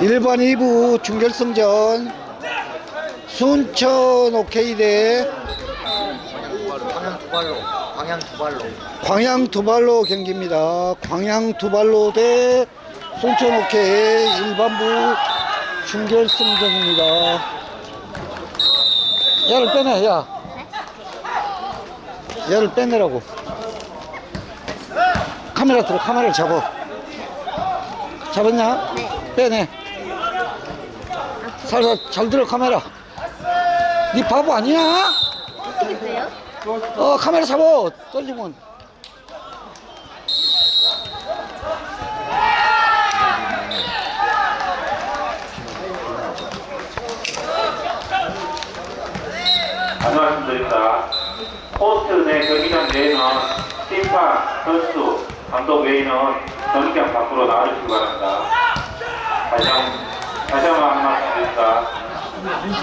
1번 2부 중결승전 순천 오케이 대 방향 두 발로 방향 두 발로 광양 두발로 경기입니다. 광양 두발로 대 순천 오케이 일반부 중결승전입니다. 얘를 빼내, 야. 얘를 빼내라고. 카메라 들어, 카메라를 잡아. 잡았냐? 네. 빼내. 살살 잘 들어, 카메라. 니 바보 아니야? 어떻게 돼요? 어, 카메라. 다시 말씀드립니다. 내 경기장 내에는 심판, 선수, 감독 외에는 경기장 밖으로 나와주시기 바랍니다. 한, 다시 한번 말씀드립니다.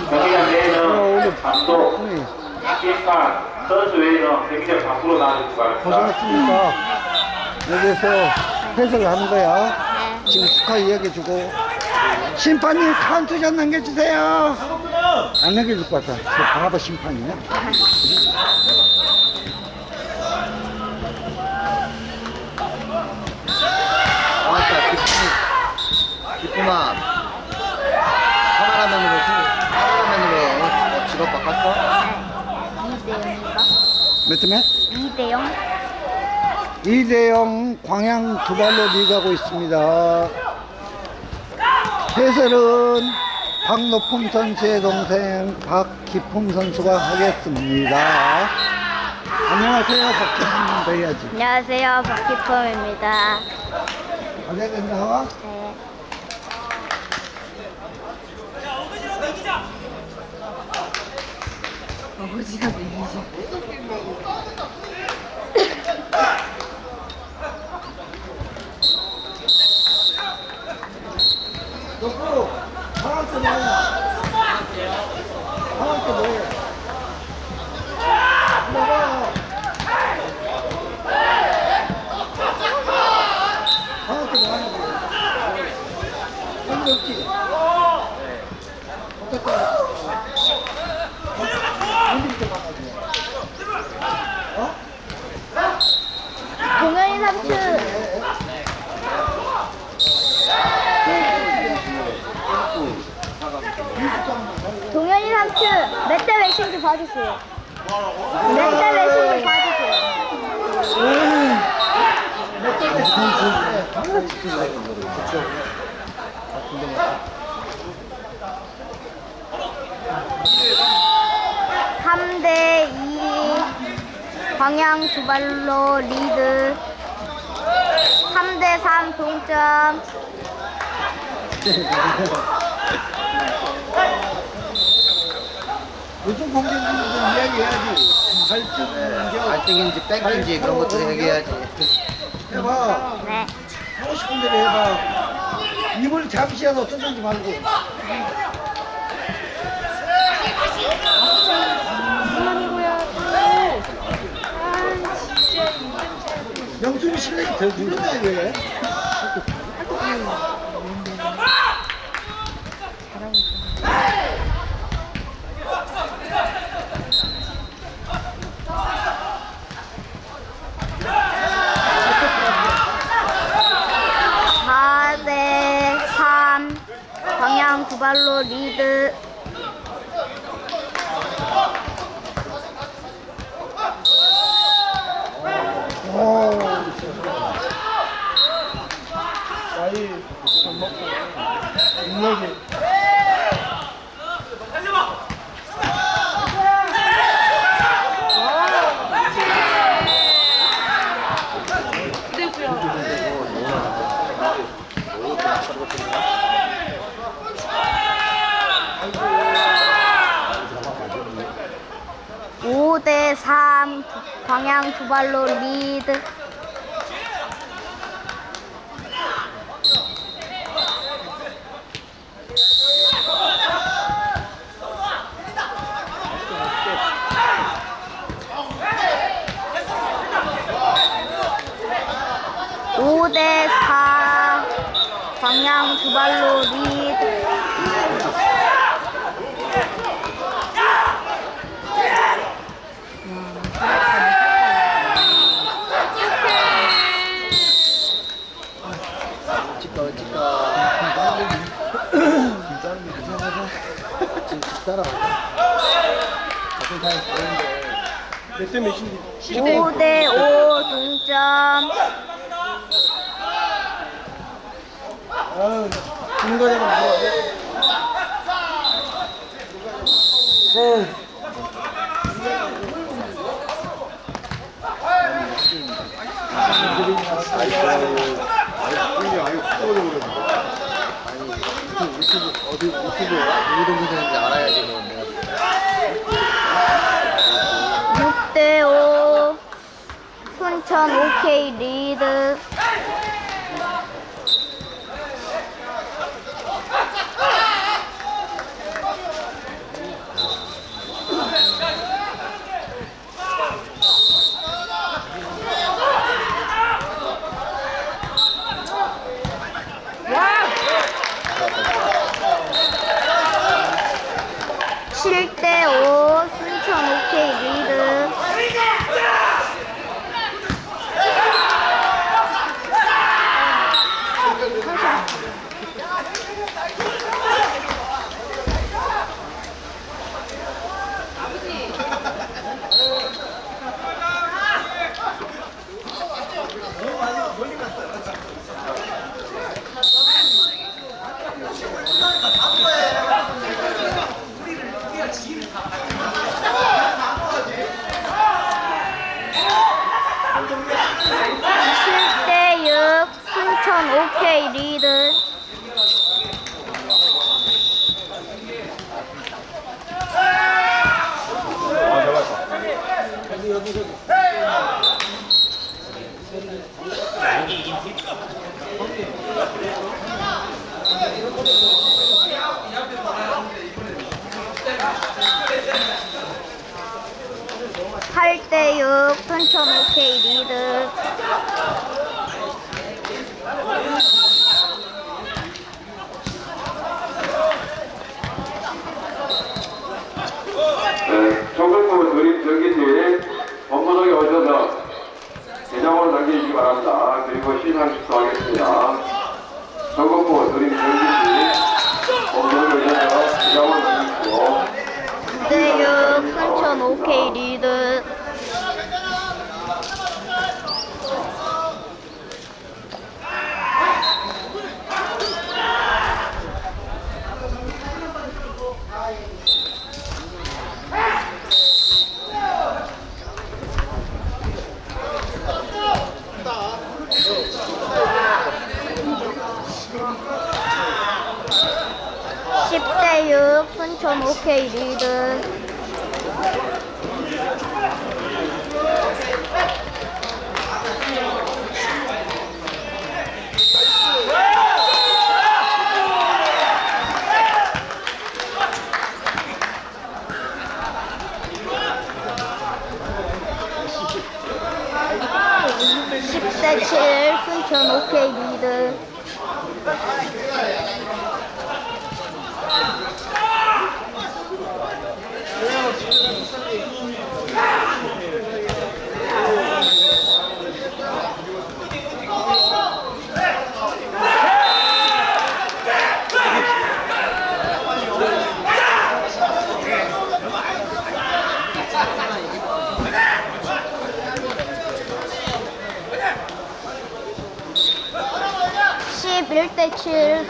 경기장 내에는 감독, 심판, 선수 외에는 경기장 밖으로. 고생했습니다. 여기서 해설을 하는 거야. 네. 지금 스카 이야기해주고. 심판님 카운트 좀 남겨주세요. 안 남겨줄 것 같아. 저 바보 심판이네. 아따 기쁨이 기쁨아 카메라맨으로 승 카메라맨으로 어, 직업 바꿨어? 2대0인가? 몇대 몇? 2대 0? 2대 0 광양 두 발로 리드하고 있습니다. 해설은 박노품 선수의 동생 박기품 선수가 하겠습니다. 안녕하세요, 박기품도 해야지. 안녕하세요, 박기범입니다. 된다. 네. 놓고 방학 때 뭐야? 방학 때 뭐야? 봐봐. 방학 때 뭐하냐고. 한게 없지? 어떻다? 언제 이렇게 봐가지고. 어? 동현이 삼촌, 동현이 삼촌, 몇 대 몇인지 봐주세요. 몇대 몇인지 봐주세요. 삼대2 방향 두 발로 리드 3대 3 동점 무슨 공격인지 이야기해야지. 갈등인지 갈등인지 뺑인지 그런 것도 얘기해야지 해봐. 네 하고 싶은 대로 해봐. 입을 잠시라도 떠들지 말고. 명순이 실력이 더 왜? 사 대 삼 방향 두 발로 리드 오. 나이 밥 먹고 인력이 오 대 삼 방향 두 발로 리드 오 대 사 방향 두 두 발로 리드. 찍어 찍어 지금 집사람 같은 타임 보는데 몇인데? 5대 5 동점. 아, 지는 거잖아. 뭐. 유튜브 유튜브 어디 유튜브 누구 동영상인지 알아야지 뭐 내가 6대 5 순천 오케이 리드. 칠 대 오 순천 오케이 리드. 칠 대 육 순천 오케이 리드. 팔대육 순천 오케이 리드. 네, 드림 전기지 본부석에 오셔서 대장으로 남겨주시기 바랍니다. 그리고 시상 축소하겠습니다. 조금부 드림 전기지 본부석에 오셔서 대장으로 남겨주시고 9대 6 순천 오케이 리드. 십일 대칠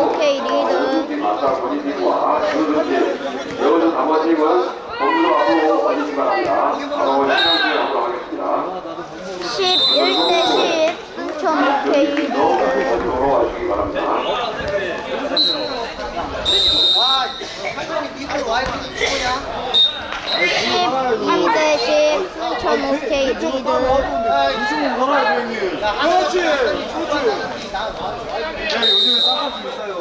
오케이 리드 아까 본인과 주주님 여러분 아버님은 법률 앞으로 와주시기 바랍니다. 무슨 걸어야 돼, 그렇지. 그렇지. 야, 요즘에 쌍꺼풀 있어요.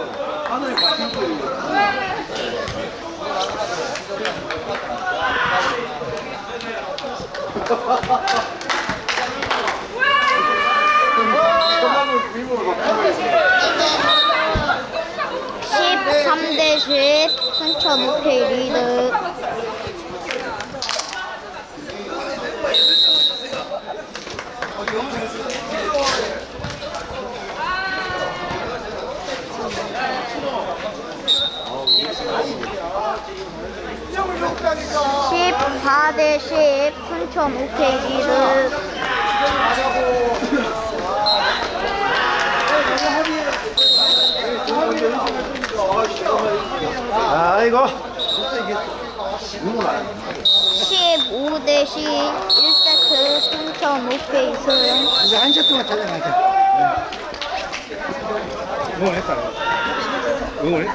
하늘이 바뀐 거예요. 끝나면 비밀로 바뀌고 있어. 13대 10 순천 오케이 리드. 십사 대십 순천 오케이 리드. 아이고. 15대 10 1세트 순천 오케이 승. 이제 한 시간 동안 달려가자. 응원했어. 응원했어.